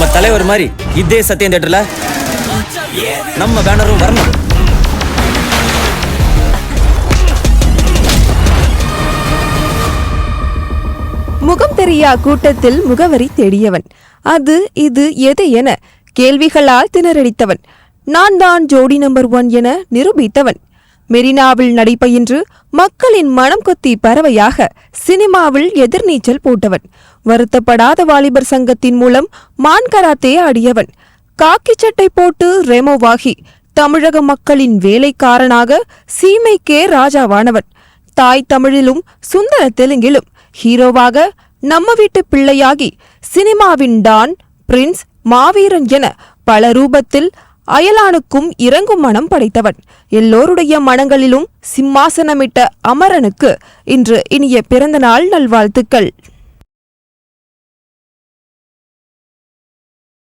நம்ம தலைவர் மாதிரி இதே சத்தியம் தேட்டர்ல நம்ம பேனரும் வரணும். முகம் தெரியா கூட்டத்தில் முகவரி தேடியவன். அது இது எது என கேள்விகளால் திணறடித்தவன். நான் தான் ஜோடி நம்பர் ஒன் என நிரூபித்தவன். மெரினாவில் நடைபயின்று மக்களின் மனம் கொத்தி பறவையாக சினிமாவில் எதிர்நீச்சல் போட்டவன். வருத்தப்படாத வாலிபர் சங்கத்தின் மூலம் மான் கராத்தே ஆடியவன். காக்கி சட்டை போட்டு ரெமோவாகி தமிழக மக்களின் வேலைக்காரனாக சீமைக்கே ராஜாவானவன். தாய் தமிழிலும் சுந்தர தெலுங்கிலும் ஹீரோவாக நம்ம வீட்டு பிள்ளையாகி சினிமாவின் டான் பிரின்ஸ் மாவீரன் என பல ரூபத்தில் அயலானுக்கும் இறங்கும் மனம் படைத்தவன். எல்லோருடைய மனங்களிலும் சிம்மாசனமிட்ட அமரனுக்கு இன்று இனிய பிறந்தநாள் நல்வாழ்த்துக்கள்.